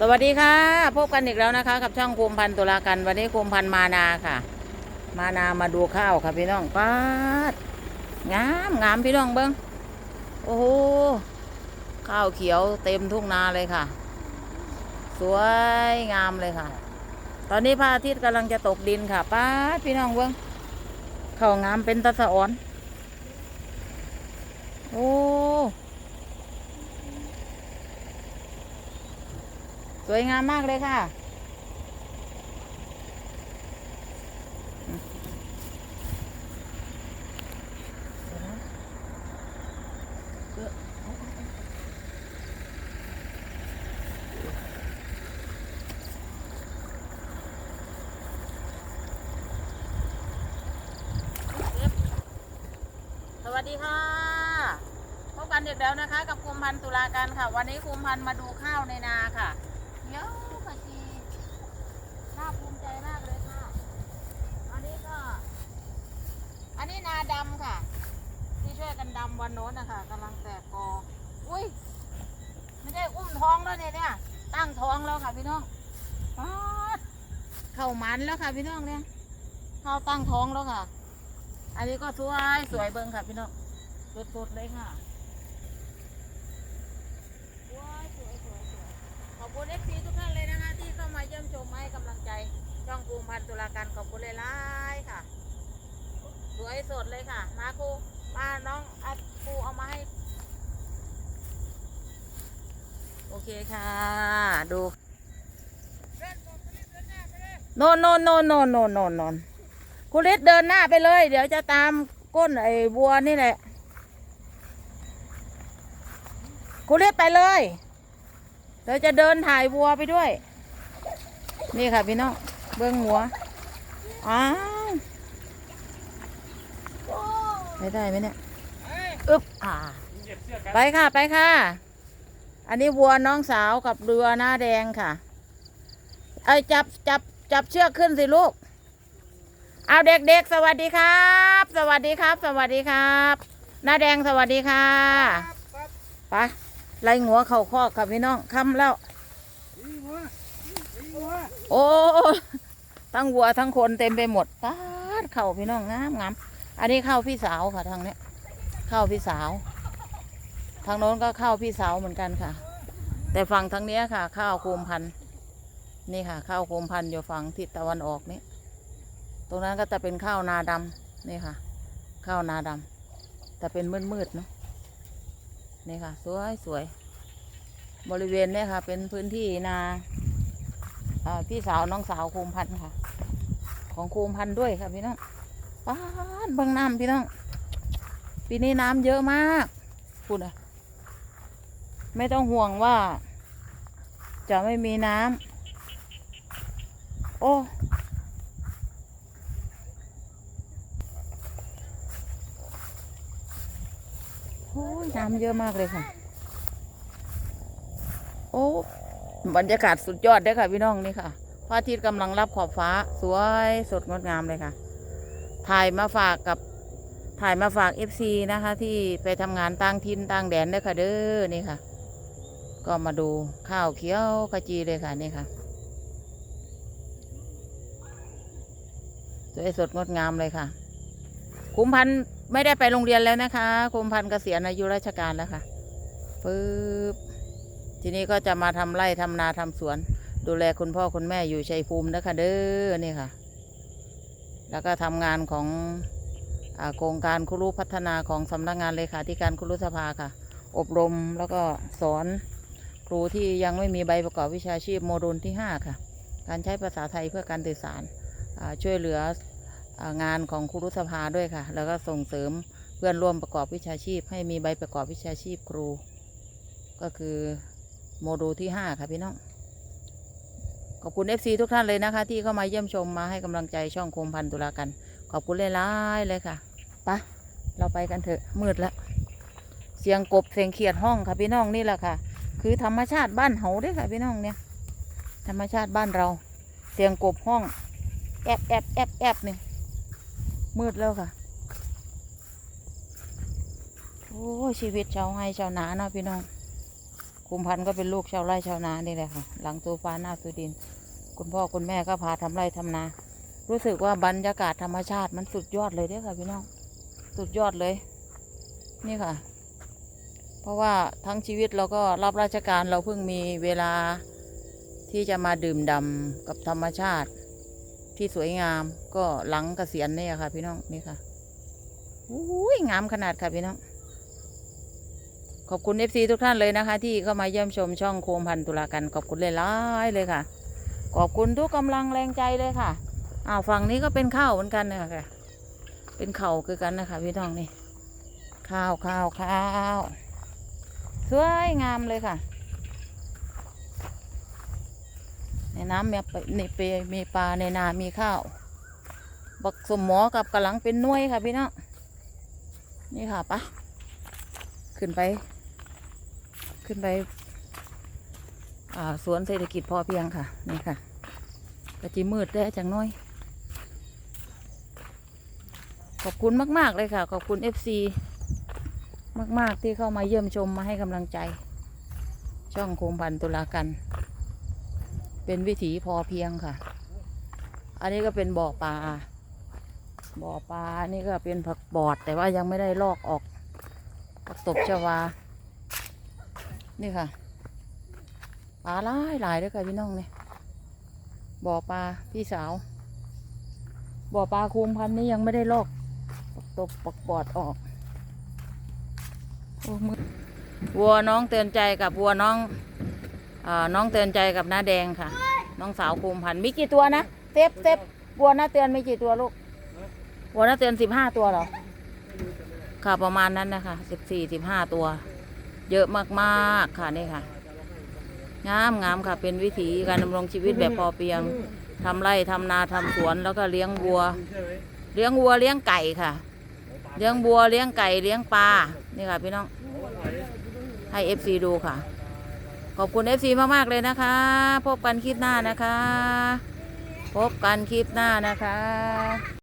สวัสดีค่ะ พบกันอีกแล้วนะคะ กับช่องภูมพันตุลากัน วันนี้ภูมพันมานาค่ะ มานามาดูข้าวค่ะพี่น้องป้าดงามงามพี่น้องเบิ้งโอ้โหข้าวเขียวเต็มทุ่งนาเลยค่ะ สวยงามเลยค่ะ ตอนนี้พระอาทิตย์กำลังจะตกดินค่ะป้าดพี่น้องเบิ้งข้าวงามเป็นตะสะอ่อนโอ้ สวยงามมากเลยค่ะ สวัสดีค่ะพบกันอีกแล้วนะคะ กับคุมพันธ์ตุลาการค่ะ วันนี้คุมพันธ์มาดูข้าวในนาค่ะ เยอะค่ะจีน่าภูมิใจมากเลยค่ะ อันนี้ก็ อันนี้นาดำค่ะ ที่ช่วยกันดำวันโน้นนะคะกำลังแตกกอ อุ้ย ไม่ได้อุ้มท้องแล้วเนี่ยเนี่ย ตั้งท้องแล้วค่ะพี่น้องเข้ามันแล้วค่ะพี่น้องเนี่ยเข้าตั้งท้องแล้วค่ะ อันนี้ก็สวยสวยเบิ้งค่ะพี่น้องสดๆเลยค่ะสวยสวยสวยสวยขอบ คุณเอฟซีทุกท่านเลยนะคะ ที่เข้ามาเยี่ยมชมให้กำลังใจช่องภูมิพันธ์ตุลาการขอบคุณเลยล่ายค่ะ สวยสดเลยค่ะ มาครูมาน้องอัดครูเอามาให้ โอเคค่ะ ดูโนนโนนโนนโนนโนนโนนโนนคุณฤทธิ์เดินหน้าไปเลย เดี๋ยวจะตามก้นไอ้วัวนี่แหละคุณฤทธิ์ไปเลย เดี๋ยวจะเดินถ่ายวัวไปด้วย นี่ค่ะพี่น้องเบื้องหัวอ้าวไม่ได้ไหมเนี่ยอึ๊บอ่าไปค่ะไปค่ะ อันนี้วัวน้องสาวกับเรือหน้าแดงค่ะ ไอจับจับจับเชือกขึ้นสิลูก เอาเด็กๆสวัสดีครับ สวัสดีครับ สวัสดีครับ หน้าแดงสวัสดีค่ะ ไป ไล่หัวเข่าคอกค่ะพี่น้องค่ำแล้ว โอ้ทั้งวัวทั้งคนเต็มไปหมดป้าดเข่าพี่น้องงามงามอันนี้เข้าพี่สาวค่ะทางเนี้ย เข้าพี่สาว ทางโน้นก็เข้าพี่สาวเหมือนกันค่ะ แต่ฝั่งทางเนี้ยค่ะ ข้าวโคมพันนี่ค่ะ ข้าวโคมพันอยู่ฝั่งทิศตะวันออกนี่ตรงนั้นก็จะเป็นข้าวนาดำนี่ค่ะ ข้าวนาดำแต่เป็นมืดๆเนาะ นี่ค่ะ สวยสวย บริเวณเนี่ยค่ะ เป็นพื้นที่นาพี่สาวน้องสาวคูมพันธ์ค่ะ ของคูมพันธ์ด้วยค่ะพี่น้องป้าดเบางน้ำพี่น้อง ปีนี้น้ำเยอะมากพูดอะไม่ต้องห่วงว่า จะไม่มีน้ำโอ้ โอ้ย น้ำเยอะมากเลยค่ะ โอ้บรรยากาศสุดยอดเลยค่ะพี่น้องนี่ค่ะพระอาทิตย์กำลังรับขอบฟ้าสวยสดงดงามเลยค่ะ ถ่ายมาฝากกับถ่ายมาฝากเอฟซีนะคะ ที่ไปทำงานต่างถิ่นต่างแดนเด้ค่ะ เด้อนี่ค่ะ ก็มาดูข้าวเขียวขจีเลยค่ะนี่ค่ะสวยสดงดงามเลยค่ะ คุ้มพันธ์ ไม่ได้ไปโรงเรียนแล้วนะคะคุมพันธุ์เกษียณอายุราชการแล้วค่ะปึ๊บทีนี้ก็จะมาทำไร่ทำนาทำสวน ดูแลคุณพ่อคุณแม่อยู่ชัยภูมินะคะเด้อนี่ค่ะ แล้วก็ทำงานของโครงการครูพัฒนาของสำนักงานเลขาธิการครูสภาค่ะ อบรมแล้วก็สอนครูที่ยังไม่มีใบประกอบวิชาชีพโมดูลที่ 5 ค่ะ การใช้ภาษาไทยเพื่อการสื่อสารช่วยเหลือ งานของครูรุษภาด้วยค่ะ แล้วก็ส่งเสริมเพื่อนร่วมประกอบวิชาชีพ ให้มีใบประกอบวิชาชีพครู ก็คือโมดูลที่ 5 ค่ะพี่น้อง ขอบคุณ FC ทุกท่านเลยนะคะ ที่เข้ามาเยี่ยมชมมาให้กำลังใจช่องโคมพันตุลากัน ขอบคุณหลายเลยค่ะปะเราไปกันเถอะมืดแล้ว เสียงกบเสียงเขียดห้องค่ะพี่น้องนี่แหละค่ะ คือธรรมชาติบ้านเฮาด้อค่ะพี่น้องเนี่ย ธรรมชาติบ้านเรา เสียงกบห้อง แอบแอบแอบแอบนี่ มืดแล้วค่ะ โอ้ชีวิตชาวไร่ชาวนาเนาะพี่น้องคุมพันธ์ก็เป็นลูกชาวไร่ชาวนานี่แหละค่ะ หลังตัวฟ้าหน้าตัวดิน คุณพ่อคุณแม่ก็พาทำไร่ทำนา รู้สึกว่าบรรยากาศธรรมชาติมันสุดยอดเลยเด้อค่ะพี่น้อง สุดยอดเลย นี่ค่ะ เพราะว่าทั้งชีวิตเราก็รับราชการเราเพิ่งมีเวลาที่จะมาดื่มด่ำกับธรรมชาติ ที่สวยงามก็หลังเกษียณเนี่ยค่ะ พี่น้องนี่ค่ะอุ้ยงามขนาดค่ะพี่น้อง ขอบคุณเอฟซีทุกท่านเลยนะคะ ที่เข้ามาเยี่ยมชมช่องโคมพันตุลากันขอบคุณเลยล่ายเลยค่ะ ขอบคุณทุกกำลังแรงใจเลยค่ะอ้าวฝั่งนี้ก็เป็นข้าวเหมือนกันนะคะค่ะเป็นเข่าคือกันนะคะ พี่น้องนี่ ข้าวข้าวข้าวสวยงามเลยค่ะ ใน้ำมีปในเปมีปลาในนา มีข้าว บักสมหมอกับกระหลังเป็นน่วยค่ะพี่น้องนี่ค่ะปะขึ้นไป ขึ้นไปอ่าสวนเศรษฐกิจพอเพียงค่ะ นี่ค่ะกระจิมืดได้จังน้อย ขอบคุณมาก ๆ เลยค่ะ ขอบคุณ FC มาก ๆ ที่เข้ามาเยี่ยมชมมาให้กำลังใจ ช่องโคมพันตุลากัน เป็นวิถีพอเพียงค่ะ อันนี้ก็เป็นบ่อปลา บ่อปลา นี่ก็เป็นผักบอด แต่ว่ายังไม่ได้ลอกออกผักตบชวา นี่ค่ะ ปลาหลายหลายเลยค่ะพี่น้องเนี่ย บ่อปลาพี่สาว บ่อปลาคูมพันนี้ยังไม่ได้ลอกผักตบปักบอดออกวัวน้องเตือนใจกับวัวน้อง น้องเตือนใจกับน้าแดงค่ะ น้องสาวคูมิพันธ์มีกี่ตัวนะเซฟเซฟวัวน้าเตือนมีกี่ตัวลูกวัวน้าเตือนสิบห้าตัวเหรอค่ะประมาณนั้นนะคะสิบสี่สิบห้าตัว เยอะมากๆค่ะนี่ค่ะ งามงามค่ะ เป็นวิถีการดำรงชีวิตแบบพอเพียงทำไร่ทำนาทำสวนแล้วก็เลี้ยงวัว เลี้ยงวัวเลี้ยงไก่ค่ะ เลี้ยงวัวเลี้ยงไก่เลี้ยงปลานี่ค่ะพี่น้องให้เอฟซีดูค่ะ ขอบคุณเอฟซีมาก ๆ เลยนะคะ พบกันคลิปหน้านะคะ พบกันคลิปหน้านะคะ